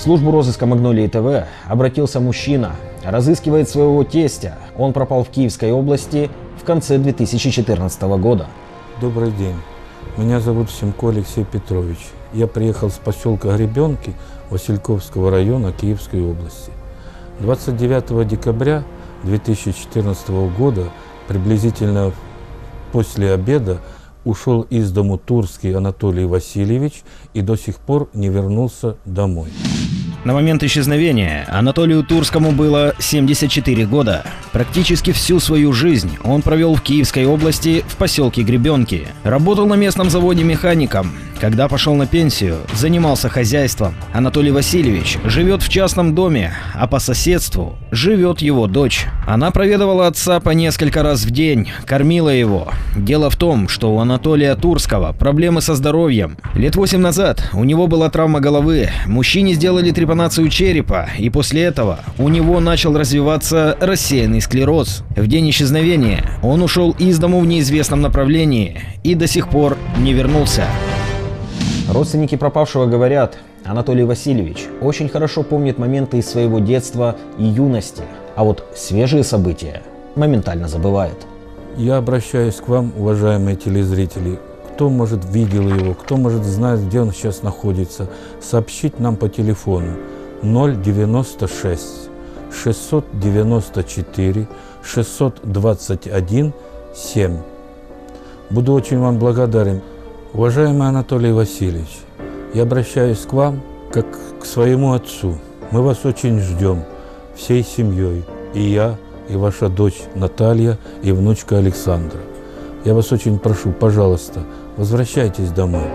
службу розыска Магнолии ТВ обратился мужчина. Разыскивает своего тестя. Он пропал в Киевской области в конце 2014 года. Добрый день. Меня зовут Семко Алексей Петрович. Я приехал с поселка Гребенки Васильковского района Киевской области. 29 декабря 2014 года, приблизительно после обеда, ушел из дому Турский Анатолий Васильевич и до сих пор не вернулся домой. На момент исчезновения Анатолию Турскому было 74 года. Практически всю свою жизнь он провел в Киевской области в поселке Гребенки. Работал на местном заводе механиком. Когда пошел на пенсию, занимался хозяйством. Анатолий Васильевич живет в частном доме, а по соседству живет его дочь. Она проведывала отца по несколько раз в день, кормила его. Дело в том, что у Анатолия Турского проблемы со здоровьем. Лет восемь назад у него была травма головы, мужчине сделали трепанацию черепа, и после этого у него начал развиваться рассеянный склероз. В день исчезновения он ушел из дому в неизвестном направлении и до сих пор не вернулся. Родственники пропавшего говорят, Анатолий Васильевич очень хорошо помнит моменты из своего детства и юности, а вот свежие события моментально забывает. Я обращаюсь к вам, уважаемые телезрители. Кто, может, видел его, кто, может, знает, где он сейчас находится, сообщить нам по телефону 096 694 621 7. Буду очень вам благодарен. Уважаемый Анатолий Васильевич, я обращаюсь к вам как к своему отцу. Мы вас очень ждем всей семьей. И я, и ваша дочь Наталья, и внучка Александра. Я вас очень прошу, пожалуйста, возвращайтесь домой.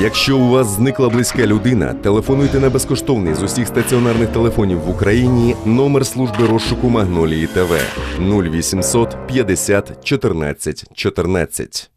Якщо у вас зникла близька людина, телефонуйте на безкоштовний з усіх стаціонарних телефонів в Україні номер служби розшуку Магнолії ТВ 0800 50 14 14.